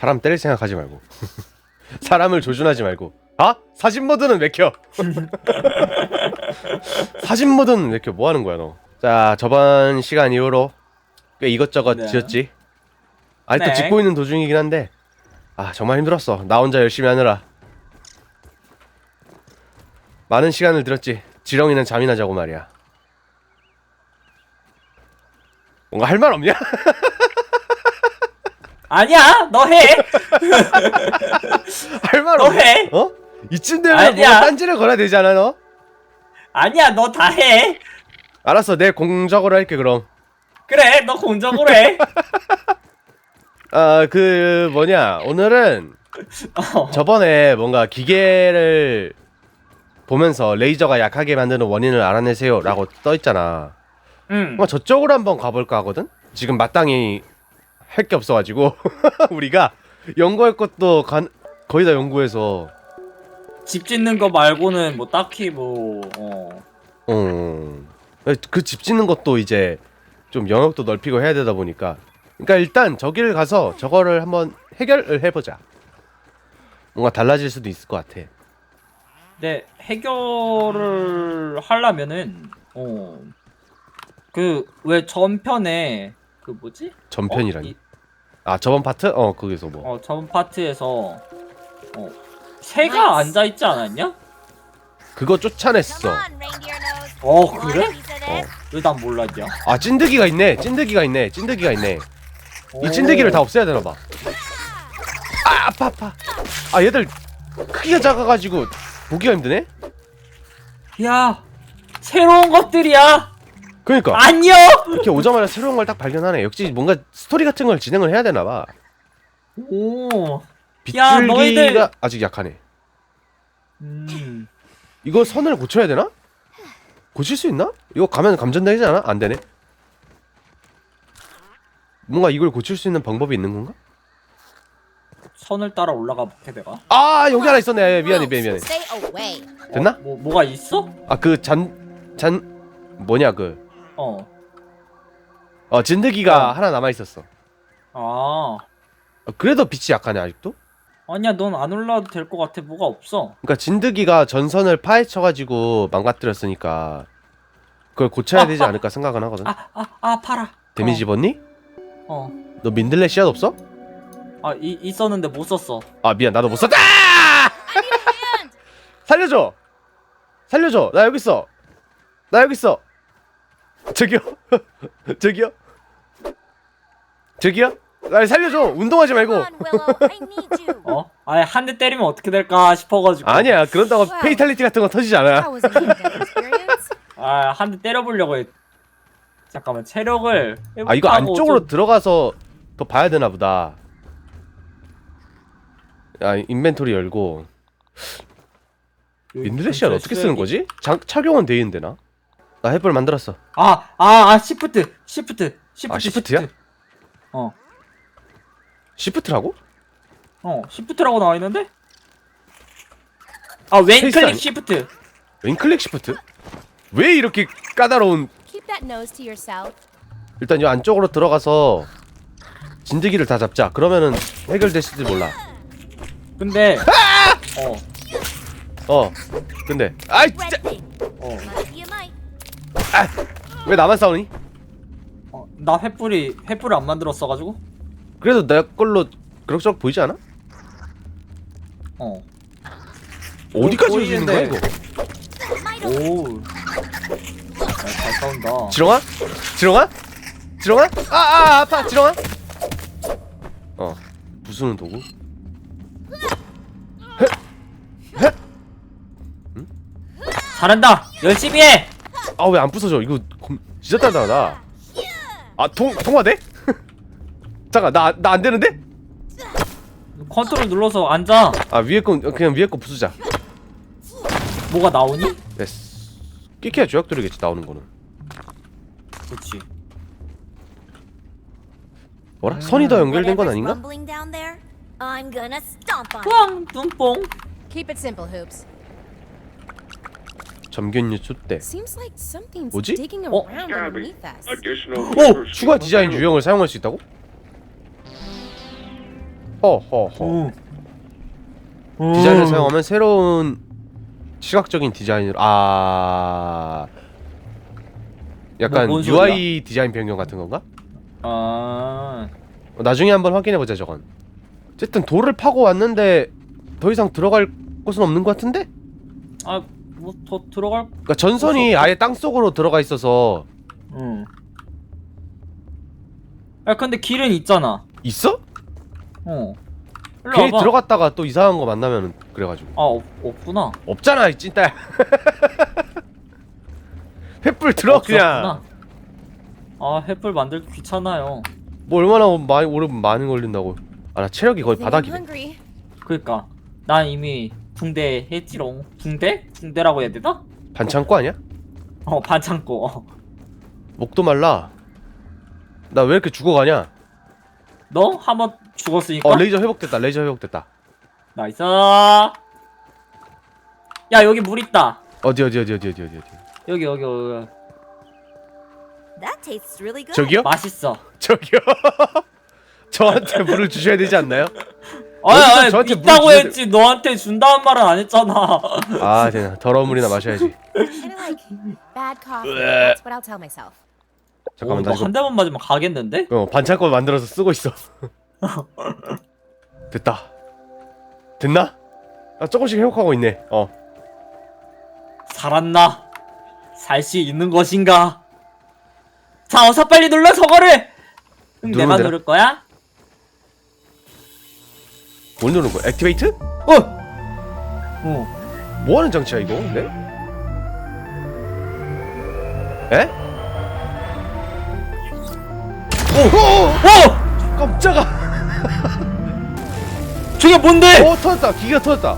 사람 때릴 생각하지 말고 사람을 조준하지 말고 아 사진 모드는 왜 켜? 사진 모드는 왜 켜? 뭐 하는 거야 너? 자 저번 시간 이후로 꽤 이것저것 네. 지었지. 아직도 네. 짓고 있는 도중이긴 한데 아 정말 힘들었어. 나 혼자 열심히 하느라 많은 시간을 들었지. 지렁이는 잠이나 자고 말이야. 뭔가 할 말 없냐? 아니야 너 해. 할말 너? 해. 어? 이쯤 되면 아니야. 뭔가 딴지를 걸어야 되지 않아 너? 아니야 너 다 해. 알았어 내 공적으로 할게 그럼 그래 너 공적으로 해. 아 그 뭐냐 오늘은 어. 저번에 뭔가 기계를 보면서 레이저가 약하게 만드는 원인을 알아내세요 라고 떠있잖아 응. 뭔가 저쪽으로 한번 가볼까 하거든? 지금 마땅히 할 게 없어가지고 우리가 연구할 것도 간, 거의 다 연구해서 집 짓는 거 말고는 뭐 딱히 뭐 어. 어, 그 집 짓는 것도 이제 좀 영역도 넓히고 해야 되다 보니까 그러니까 일단 저기를 가서 저거를 한번 해결을 해보자 뭔가 달라질 수도 있을 것 같아 근데 해결을 하려면은 어. 그 왜 전편에 그 뭐지? 전편이라니 어, 이- 아 저번 파트? 어 거기서 뭐 어, 전 파트에서 어. 새가 앉아 있지 않았냐? 그거 쫓아냈어 어, 그래? 어. 왜 난 몰랐냐? 아 찐득이가 있네 찐득이가 있네 찐득이가 있네 이 오. 찐득이를 다 없애야 되나 봐 아 아파 아파 아 얘들 크기가 작아가지고 보기가 힘드네 야, 새로운 것들이야. 그러니까 안녕. 이렇게 오자마자 새로운 걸 딱 발견하네 역시 뭔가 스토리 같은 걸 진행을 해야 되나 봐 오. 야, 빗줄기가 너희들- 아직 약하네 음. 이거 선을 고쳐야 되나? 고칠 수 있나? 이거 가면 감전되지 않아? 안 되네 뭔가 이걸 고칠 수 있는 방법이 있는 건가? 선을 따라 올라가 볼게 내가. 아 여기 하나 있었네 미안해 미안해 미안해 됐나? 어, 뭐 뭐가 있어? 아 그 잔 잔 뭐냐 그 어. 어, 진드기가 어. 하나 남아 있었어. 아. 어, 그래도 빛이 약하네 아직도. 아니야, 넌 안 올라도 될 것 같아. 뭐가 없어. 그러니까 진드기가 전선을 파헤쳐가지고 망가뜨렸으니까 그걸 고쳐야 되지 않을까 생각은 하거든. 아, 아, 아, 팔아. 데미지 입었니? 어. 어. 너 민들레 씨앗 없어? 아, 이, 있었는데 못 썼어. 아 미안 나도 못 썼다. 살려줘. 살려줘. 나 여기 있어. 나 여기 있어. 저기요. 저기요. 저기요. 나 살려줘. 운동하지 말고. 어? 아예 한대 때리면 어떻게 될까 싶어가지고. 아니야. 그런다고. 페이탈리티 같은 거 터지지 않아. 아, 한 대 때려보려고 했. 잠깐만, 체력을. 아 이거 회복하고 안쪽으로 좀- 들어가서 더 봐야 되나 보다. 아 인벤토리 열고 근처에 어떻게 쓰는. 거지? 장, 착용은 돼 있는데 나? 나 햇불 만들었어. 아, 아, 아, 시프트, 시프트, 시프트. 아, 시프트야? 시프트. 어, 시프트라고? 어, 시프트라고 나와 있는데? 아, 왼클릭 아니- 시프트. 왼클릭 시프트? 왜 이렇게 까다로운? Keep that nose to yourself. 일단 이 안쪽으로 들어가서 진드기를 다 잡자. 그러면은 해결됐을지 몰라. 근데, 아! 어, 어. 근데 아이 진짜 어, 왜 나만 싸우니? 어, 나 횃불이 횃불을 안 만들었어가지고, 그래도 내 걸로 그럭저럭 보이지 않아? 어, 어디까지 오시는 거야 이거? 보이는데. 오, 아, 잘 싸운다. 지렁아? 지렁아? 지렁아? 아, 아 아파 지렁아? 어 부수는 도구? 잘한다. 열심히 해. 아 왜 안 부서져 이거 검- 진짜 단단하다 아통 통화돼? 잠깐 나 나 안 되는데? 컨트롤 눌러서 앉아. 아 위에 거 그냥 위에 거 부수자 뭐가 나오니? 됐어 끼케야 조약돌이겠지 나오는 거는 그렇지. 뭐라? 선이 더 연결된 건 아닌가? I'm gonna stomp on it. 뿌앙, 눈뽕. Keep it simple, Hoops. 점균류 촛대 뭐지? 어? 오! 추가 디자인 유형을 사용할 수 있다고? 허허허. 디자인을 사용하면 새로운 시각적인 디자인으로 아 약간 뭐? UI 디자인 변경 같은 건가? 아 어, 나중에 한번 확인해 보자 저건. 어쨌든 돌을 파고 왔는데 더 이상 들어갈 곳은 없는 것 같은데? 아, 뭐 더 들어갈 그러니까 전선이 아예 땅 속으로 들어가 있어서 응. 야 근데 길은 있잖아. 있어? 어. 일로 괜히 와봐. 들어갔다가 또 이상한 거 만나면 그래가지고 아 없, 없구나. 없잖아 이 찐따야. 횃불 들어 그냥. 없었구나. 아 횃불 만들기 귀찮아요. 뭐 얼마나 많이 오래 많이 걸린다고. 아 나 체력이 거의 바닥이네. hungry. 그니까 난 이미 붕대 했지롱. 붕대? 붕대라고 해야 되나? 반창고 아니야? 어 반창고. 어. 목도 말라. 나 왜 이렇게 죽어가냐? 너 한번 죽었으니까. 어 레이저 회복됐다. 레이저 회복됐다. 나이스. 야 여기 물 있다. 어디 어디 어디 어디 어디 어디 어디. 여기 여기 여기. That tastes really good. 저기요? 맛있어. 저기요. 저한테 물을 주셔야 되지 않나요? 아니 아니 저한테 물 있다고 주셔야 했지 너한테 준다는 말은 안 했잖아. 아, 되나 더러운 물이나 마셔야지. Kinda like bad coffee. Bleh. That's what I'll tell myself. 잠깐만 나 이거 너한 대만 맞으면 가겠는데? 어, 반창고 만들어서 쓰고 있어. 됐다. 됐나? 아 조금씩 회복하고 있네. 어. 살았나? 살 수 있는 것인가? 자 어서 빨리 눌러 저거를. 응, 누르면 내가 되나? 누를 거야? 뭘 누르는 거야? 액티베이트? 어. 어. 뭐 하는 장치야 이거? 근데? 에? 오! 오! 어! 깜짝아! 저게 뭔데? 어 터졌다. 기가 터졌다.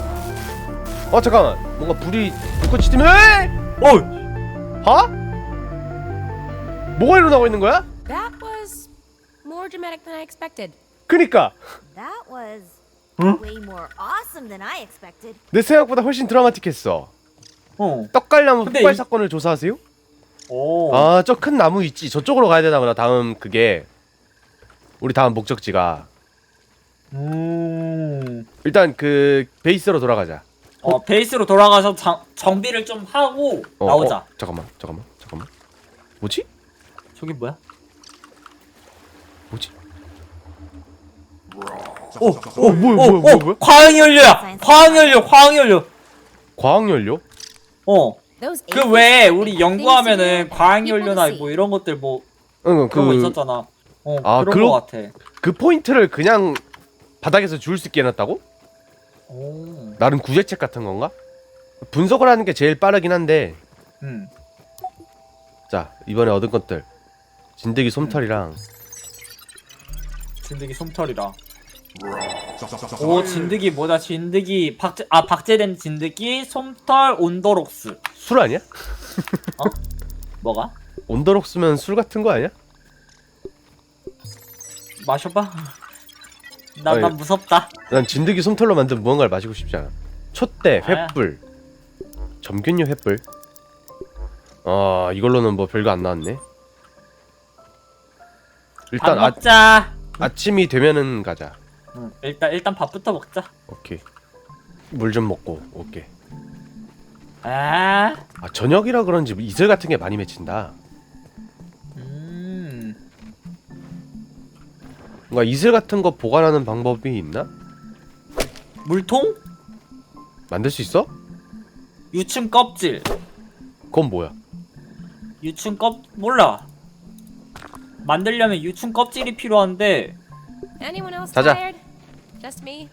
어 잠깐만. 뭔가 불이 불꽃이 뜨면 에? 어! 하? 뭐가 일어나고 있는 거야? That was more dramatic than I expected. 그니까 That was Huh? way more awesome than I expected. 내 생각보다 훨씬 드라마틱했어. 어. 떡갈나무 근데 폭발 이- 사건을 조사하세요? 오. 아 저 큰 나무 있지. 저쪽으로 가야 되나 보다. 다음 그게 우리 다음 목적지가 음. 일단 그 베이스로 돌아가자. 어 베이스로 돌아가서 장, 정비를 좀 하고 어, 나오자. 어, 잠깐만, 잠깐만, 잠깐만. 뭐지? 저기 뭐야? 뭐지? 오, 어, 뭐야, 뭐야, 뭐야, 뭐야? 과학 연료야. 과학 연료, 과학 연료. 과학 연료? 어. Those 그 aphids 왜 are 우리 things 연구하면은 to do. 과학 연료나 People to 뭐. 이런 것들 뭐 응, 그런 거 그, 있었잖아. 어 아, 그런 그러- 거 같아. 그 포인트를 그냥 바닥에서 줄수 있게 해놨다고? 오. 나름 구제책 같은 건가? 분석을 하는 게 제일 빠르긴 한데 음. 자 이번에 얻은 것들 진드기 솜털이랑 진드기 솜털이라. 오 진드기 뭐다 진드기 박제 아 박제된 진드기 솜털 온도록스 술 아니야? 뭐가 온더록스면 술 같은 거 아니야? 마셔봐 나 나 아니. 무섭다 난 진드기 솜털로 만든 무언가를 마시고 싶지 않아 촛대, 아야. 횃불 점균류 횃불 아 이걸로는 뭐 별거 안 나왔네 일단 밥 아, 먹자 아침이 되면은 가자. 응, 일단 일단 밥부터 먹자. 오케이. 물 좀 먹고 오케이. 아. 아 저녁이라 그런지 이슬 같은 게 많이 맺힌다. 음. 뭔가 이슬 같은 거 보관하는 방법이 있나? 물통? 만들 수 있어? 유충 껍질. 그건 뭐야? 유충 껍 몰라 만들려면 유충 껍질이 필요한데. Anyone else 자자. tired? Just me?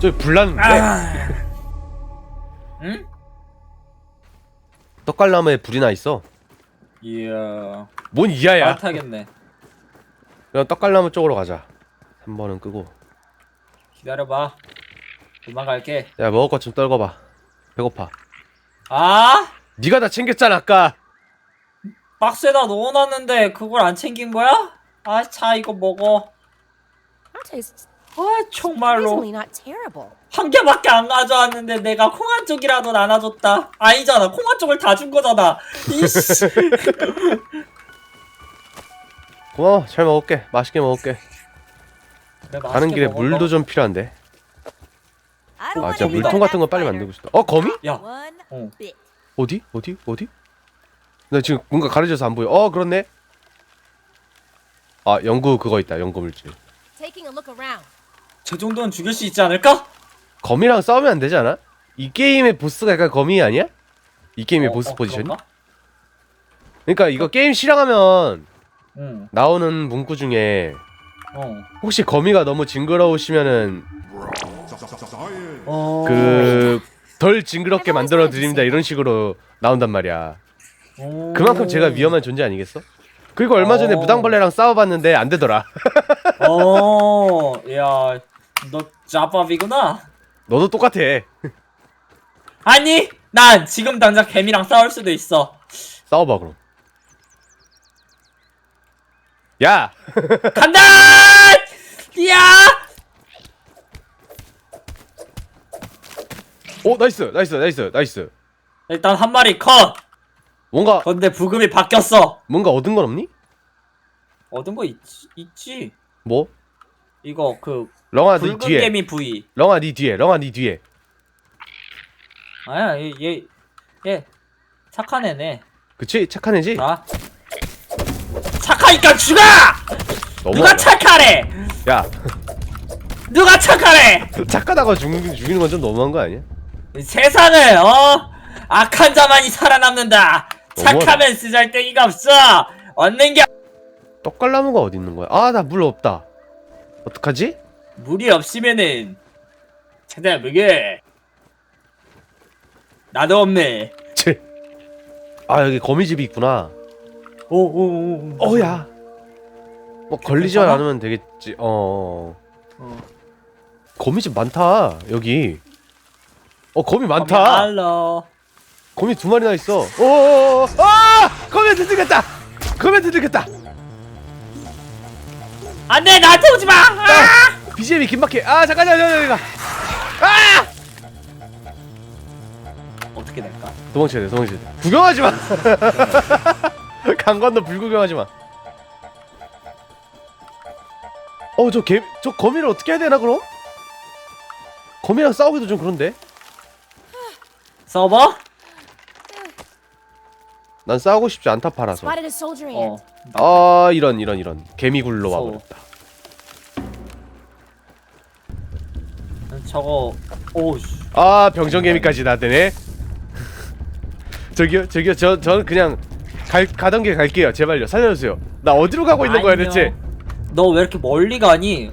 저기 불났는데 아. 응? 떡갈나무에 불이 나 있어? 이야. 뭔 이하야? 따뜻하겠네. 그냥 떡갈나무 쪽으로 가자. 3번은 끄고. 기다려봐. 금방 갈게. 야 먹을 것 좀 떨궈봐 배고파 아 네가 다 챙겼잖아 아까 박스에다 넣어놨는데 그걸 안 챙긴 거야? 아 자 이거 먹어 That tastes 아 정말로 Surprisingly not terrible. 한 개밖에 안 가져왔는데 내가 콩한 쪽이라도 나눠줬다. 아니잖아. 콩한 쪽을 다 준 거잖아. 이씨. 고마워 잘 먹을게 맛있게 먹을게 가는 맛있게 길에 먹어. 물도 좀 필요한데 아 진짜 물통 같은 거 빨리. 만들고 싶다 어 거미? 야, 어. 어디? 어디? 어디? 나 지금 뭔가 가려져서 안 보여 어 그렇네 아 연구 그거 있다 연구 물질. 저 정도는 죽일 수 있지 않을까? 거미랑 싸우면 안 되지 않아? 이 게임의 보스가 약간 거미 아니야? 이 게임의 어, 보스 어? 그런가? 그러니까 이거 게임 실행하면 응. 나오는 문구 중에 어. 혹시 거미가 너무 징그러우시면은 어. 그 덜 징그럽게 만들어 드립니다 이런 식으로 나온단 말이야. 오. 그만큼 제가 위험한 존재 아니겠어? 그리고 얼마 전에 어. 무당벌레랑 싸워봤는데 안 되더라. 어. 야, 너 짜밥이구나. 너도 똑같아. 아니, 난 지금 당장 개미랑 싸울 수도 있어. 싸워봐 그럼. 야, 간다! 야! 오 나이스, 나이스, 나이스, 나이스. 일단 한 마리 컷. 뭔가 근데 부금이 바뀌었어. 뭔가 얻은 건 없니? 얻은 거 있지? 있지. 뭐? 이거 그 렁아 네 붉은 뒤에. 개미 부위. 렁아 네 뒤에. 렁아 네 뒤에. 아야, 얘, 얘, 얘 착한 애네. 그치? 착한 애지? 자, 착하니까 죽어! 너무. 누가 착하래? 야, 누가 착하래? 착하다고 죽, 죽이는 건 좀 너무한 거 아니야? 이 세상을 어 악한 자만이 살아남는다. 착하면 쓰잘데기가 없어. 얻는 게 떡갈나무가 어디 있는 거야? 아, 나 물 없다. 어떡하지? 물이 없으면은 찾아보게. 나도 없네. 切. 아, 여기 거미집이 있구나. 오오오. 어, 야. 뭐 걸리지만 괜찮아? 않으면 되겠지. 어. 어. 거미집 많다. 여기. 어, 거미 많다. 알러. 거미 두 마리나 있어. 오! 아! 거미한테 들겠다. 거미한테 들겠다. 안돼 나한테 오지 마. 아! BGM이 긴박해. 아, 잠깐 잠깐 잠깐. 아! 어떻게 될까? 도망쳐야 돼. 도망쳐야 돼. 구경하지 마. 강 건너 불구경하지 마. 어, 저 개, 저 거미를 어떻게 해야 되나 그럼? 거미랑 싸우기도 좀 그런데. 서버? 난 싸우고 싶지 않다 팔아서. Spotted a soldier 어. 아, 이런 이런 이런 개미굴로 무서워. 와버렸다. 저거 오 씨. 아, 병정 개미까지 나대네. 저기요, 저기요, 저 저는 그냥 갈 가던 길 갈게요. 제발요, 살려주세요. 나 어디로 가고 있는 거야 아니요. 대체? 너 왜 이렇게 멀리 가니?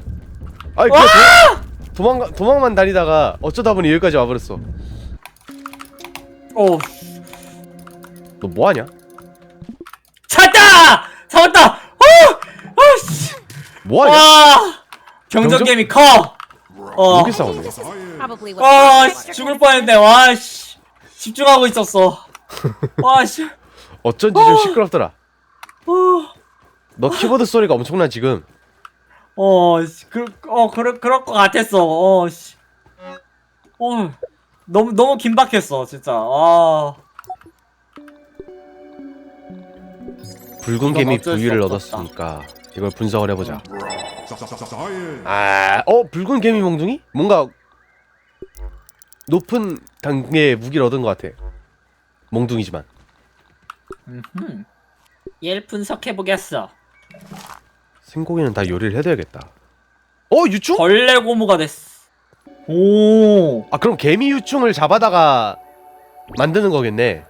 아니 그 도, 도망 도망만 다니다가 어쩌다 보니 여기까지 와버렸어. 오너 뭐하냐? 찾다! 잡았다! 어! 어 씨. 뭐하냐? 와! 병정개미 커! 어. 여기 싸우네. probably what. 와, the 씨, 죽을 뻔했네. 와, 씨. 집중하고 있었어. 와, 씨. 어쩐지 좀 시끄럽더라. 어, 너 키보드 소리가 엄청나 지금. 어, 씨. 그, 어, 그럴, 그럴 것 같았어. 어, 씨. 어, 너무, 너무 긴박했어, 진짜. 와. 붉은 개미 어쩔 수 부위를 없었다. 얻었으니까 이걸 분석을 해보자. 아, 어 붉은 개미 몽둥이? 뭔가 높은 단계의 무기를 얻은 것 같아. 몽둥이지만. 음흠. 얘를 분석해 보겠어. 생고기는 다 요리를 해둬야겠다. 어 유충? 벌레 고무가 됐어. 오. 아 그럼 개미 유충을 잡아다가 만드는 거겠네.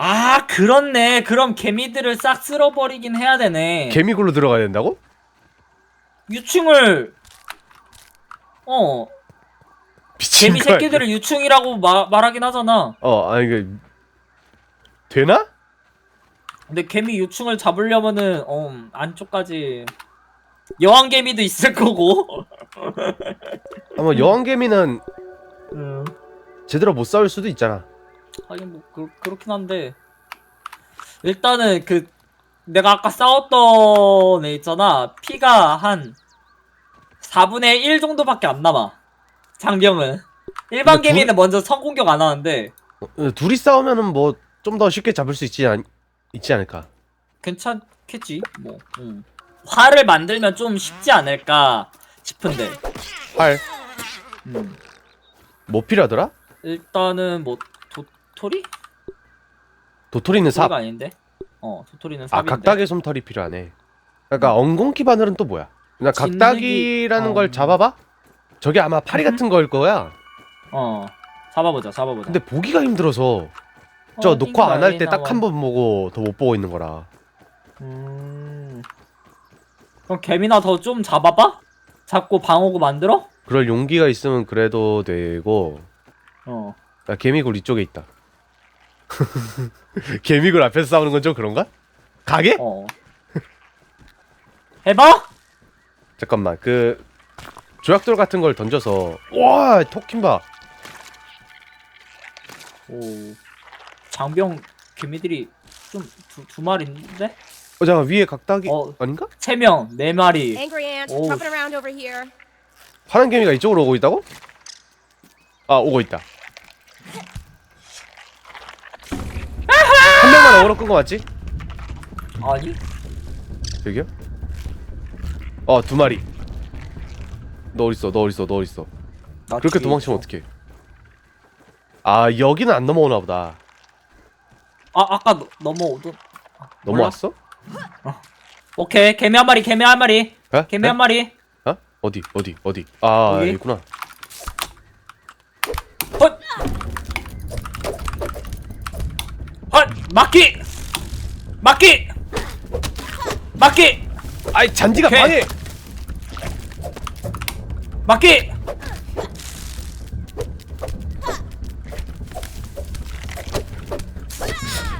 아, 그렇네. 그럼 개미들을 싹 쓸어버리긴 해야 되네. 개미굴로 들어가야 된다고? 유충을 어 미친 개미 거 아니야? 새끼들을 유충이라고 마, 말하긴 하잖아. 어, 아 이게 되나? 근데 개미 유충을 잡으려면은 어 안쪽까지 여왕 개미도 있을 거고. 아마 여왕 개미는 음. 제대로 못 싸울 수도 있잖아. 하긴 뭐 그, 그렇긴 한데 일단은 그 내가 아까 싸웠던 애 있잖아 피가 한 4분의 1 정도밖에 안 남아. 장병은. 일반 근데 개미는 먼저 성공격 안 하는데 어, 둘이 싸우면은 뭐 좀 더 쉽게 잡을 수 있지 않 있지 않을까? 괜찮겠지. 뭐. 음. 활을 만들면 좀 쉽지 않을까 싶은데. 활. 음. 뭐 필요하더라? 일단은 뭐 도토리? 도토리는 삽. 도토리가 아닌데. 어, 도토리는 아 삽인데. 각닭의 솜털이 필요하네. 그러니까 엉겅퀴 바늘은 또 뭐야? 그냥 진드기- 각닭이라는 어. 걸 잡아봐. 저게 아마 파리 음. 같은 거일 거야. 어. 잡아보자. 잡아보자. 근데 보기가 힘들어서 저 어, 녹화 안 할때딱 나와. 한번 보고 더 못 보고 있는 거라. 음. 그럼 개미나 더 좀 잡아봐? 잡고 방어구 만들어? 그럴 용기가 있으면 그래도 되고. 어. 야, 개미굴 이쪽에 있다. 개미굴 앞에서 싸우는 건 좀 그런가? 가게? 어. 해봐? 잠깐만 그 조약돌 같은 걸 던져서 와 토킹 봐. 오. 장병 개미들이 좀 두 두 마리인데? 어 잠깐 위에 각닭이 어. 아닌가? 세 명, 네 마리. Angry ant, Oh. jumping around over here. 파란 개미가 이쪽으로 오고 있다고? 아 오고 있다. 한 명만 어그로 끈거 맞지? 아니? 여기요? 어두 마리. 너 어딨어? 너 어딨어? 너 어딨어? 나 그렇게 뒤에 도망치면 있어. 어떡해? 아 여기는 안 넘어오나 보다. 아, 아까 너- 넘어오던. 넘어왔어? 오케이. 개미 한 마리, 개미 한 마리. 어? 개미 어? 한 마리. 어? 어디 어디 어디? 아 여기? 여기 있구나. 헛! 헛! 막기! 막기! 막기! 아이 잔디가 오케이. 방해. 막기!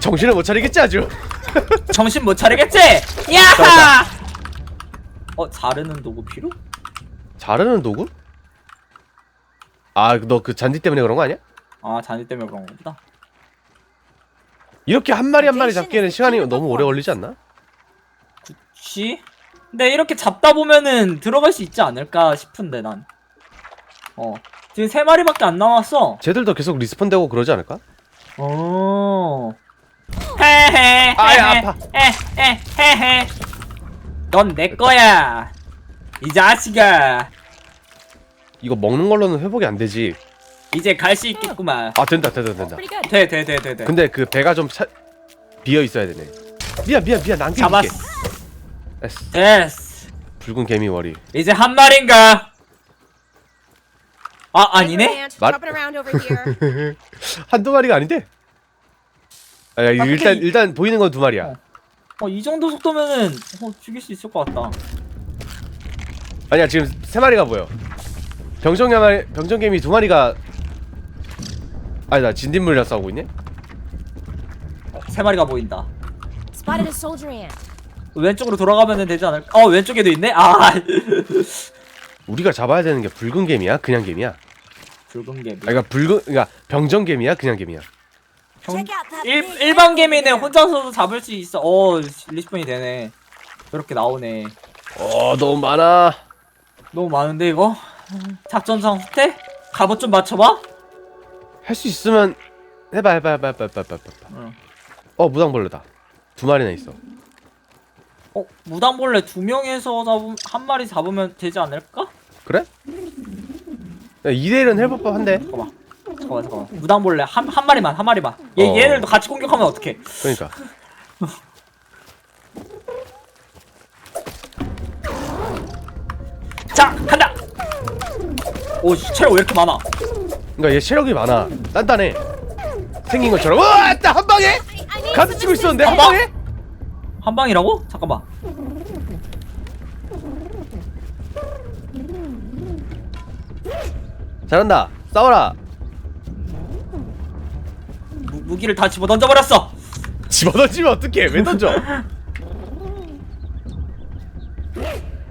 정신을 못 차리겠지 아주. 정신 못 차리겠지? 야하! 어, 자르는 도구 필요? 자르는 도구? 아 너 그 잔디 때문에 그런 거 아니야? 아, 잔디 때문에 그런 거보다. 이렇게 한 마리 한 마리 잡기에는 시간이 너무 오래 걸리지 않나? 그치? 근데 이렇게 잡다 보면은 들어갈 수 있지 않을까 싶은데 난. 어. 지금 세 마리밖에 안 남았어. 쟤들도 계속 리스폰되고 그러지 않을까? 어. 헤헤. 아이, 아파. 헤헤 헤헤. 넌 내 거야. 이 자식아. 이거 먹는 걸로는 회복이 안 되지. 이제 갈 수 있겠구만. 아 된다 된다 된다. Pretty good. 돼, 돼, 돼, 돼, 돼. 근데 그 배가 좀 차... 비어 있어야 되네. 미안 미안 미안 남겨줄게. 잡았어. 에스. 됐어. 붉은 개미 머리. 이제 한 마리인가? 아, 아니네? around over here. 한두 마리가 아닌데? 아, 야, 근데 일단 이- 일단 보이는 건 두 마리야. 어. 어, 이 정도 속도면은 어, 죽일 수 있을 것 같다. 아니야 지금 세 마리가 보여. 병정 개미 병정 개미 두 마리가 아니 나 진딧물이랑 싸우고 있네. 어, 세 마리가 보인다. Spotted a soldier ant. 왼쪽으로 돌아가면 되지 않을까? 어, 왼쪽에도 있네? 아, 우리가 잡아야 되는 게 붉은 개미야, 그냥 개미야. 아 붉은 개미. 그러니까 붉은 그러니까 병정 개미야, 그냥 개미야. 형, 일, big 일반 개미는. 혼자서도 잡을 수 있어. 어, 리스폰이 되네. 이렇게 나오네. 어 너무 많아. 너무 많은데, 이거? 작전상 후퇴? 갑옷 좀 맞춰봐? 할 수 있으면 해봐 해봐 해봐 해봐 해봐 해봐. 해봐. 응. 어 무당벌레다. 두 마리나 있어. 어, 무당벌레 두 명에서 잡으면, 한 마리 잡으면 되지 않을까? 그래? 2대1은 해볼 법한데. 잠깐만. 잠깐만, 잠깐만. 무당벌레 한, 한 마리만, 한 마리만. 얘, 어. 얘를 같이 공격하면 어떡해. 그러니까. 자, 간다! 오, 씨, 체력 왜 이렇게 많아? 그러니까 얘 체력이 많아. 단단해. 생긴 것처럼. 와, 따한 방에 I need 가드 some 치고 있었는데. 한 방에? 한 방이라고? 잠깐만. 잘한다. 싸워라. 무, 무기를 다 집어 던져버렸어! 집어던지면 어떡해? 왜 던져?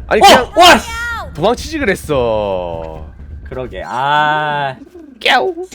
아니 어! 그냥 와! 씨! 도망치지 그랬어. 그러게, 아. 깨우.